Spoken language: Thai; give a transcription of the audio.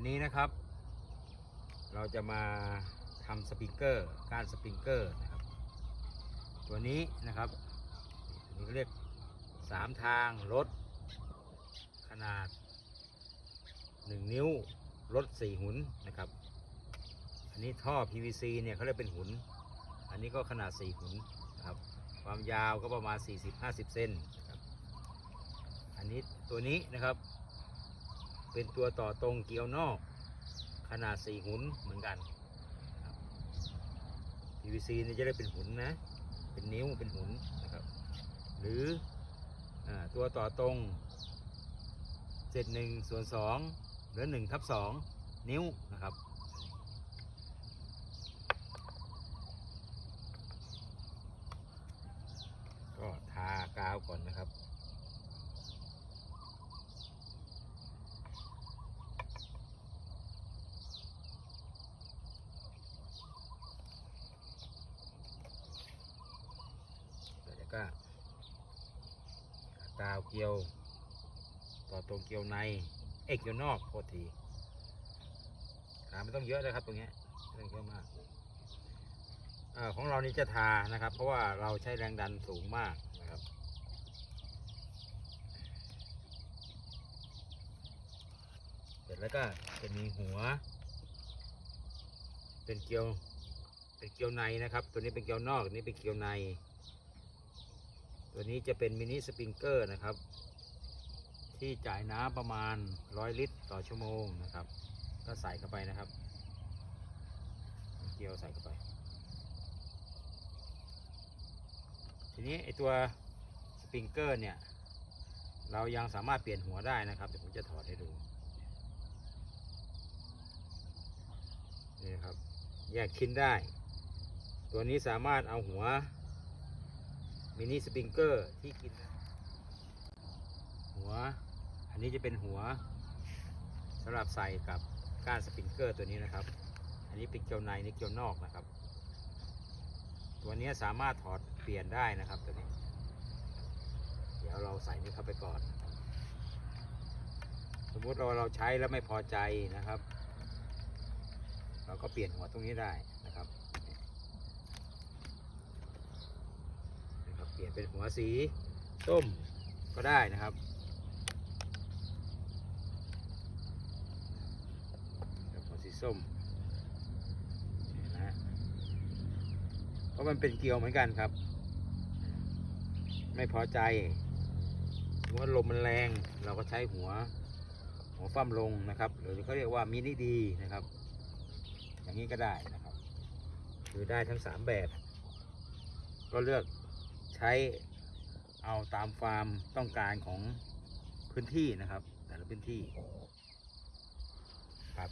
นนี้นะครับ เราจะมาทำสปริงเกอร์ก้านสปริงเกอร์นะครับ ตัวนี้นะครับนี้ก็เรียกสามทางรถขนาด 1 นิ้วรถ4หุนนะครับ อันนี้ท่อ PVC เนี่ยเขาเรียกเป็นหุน อันนี้ก็ขนาด 4 หุนนะครับ ความยาวก็ประมาณ 40-50 เซนนะครับ อันนี้ตัวนี้นะครับ เป็นตัวต่อตรงเกลียวนอก ขนาด4หุนเหมือนกัน PVC นี่จะได้เป็นหุนนะ เป็นนิ้วเป็นหุนนะครับ หรืออตัวต่อตรงเจ็ดหนึ่งส่วนสองหรือหนึ่งทับสองนิ้วนะครับก็ทากาวก่อนนะครับ ก็กาวเกลียวต่อตรงเกลียวใน เอกเกลียวนอกโทษทีขาไม่ต้องเยอะนะครับตรงนี้ไม่ต้องเยอะมากอของเรานี่จะทานะครับ เพราะว่าเราใช้แรงดันสูงมากนะครับเสร็จแล้วก็จะมีหัว เป็นเกลียวเป็นเกลียวในนะครับ ตัวนี้เป็นเกลียวนอกนี้เป็นเกลียวใน ตัวนี้จะเป็นมินิสปริงเกอร์นะครับ ที่จ่ายน้ำประมาณ 100 ลิตรต่อชั่วโมงนะครับ ก็ใส่เข้าไปนะครับ เกลียวใส่เข้าไป ทีนี้ไอตัวสปริงเกอร์เนี่ย เรายังสามารถเปลี่ยนหัวได้นะครับเดี๋ยวผมจะถอดให้ดูนี่ครับ แยกชิ้นได้ ตัวนี้สามารถเอาหัว มินิสปริงเกอร์ที่กิน หัว อันนี้จะเป็นหัวสำหรับใส่กับก้านสปริงเกอร์ตัวนี้นะครับ อันนี้เป็นเกลียวในนี่เกลียวนอกนะครับ ตัวนี้สามารถถอดเปลี่ยนได้นะครับตัวนี้ เดี๋ยวเราใส่นี่เข้าไปก่อน สมมติเราเราใช้แล้วไม่พอใจนะครับ เราก็เปลี่ยนหัวตรงนี้ได้นะครับ นะครับ เป ลี่ยนเป็นหัวสีส้มก็ได้นะครับหัวสีส้มเห็นะเพราะมันเป็นเกลียวเหมือนกันครับ ไม่พอใจว่าลมมันแรง เราก็ใช้หัวหัวฟั่มลงนะครับ หรือเขาเรียกว่ามินิดีนะครับ อย่างนี้ก็ได้นะครับ คือได้ทั้งสามแบบ ก็เลือก ใช้เอาตามความต้องการของพื้นที่นะครับ แต่ละพื้นที่ครับ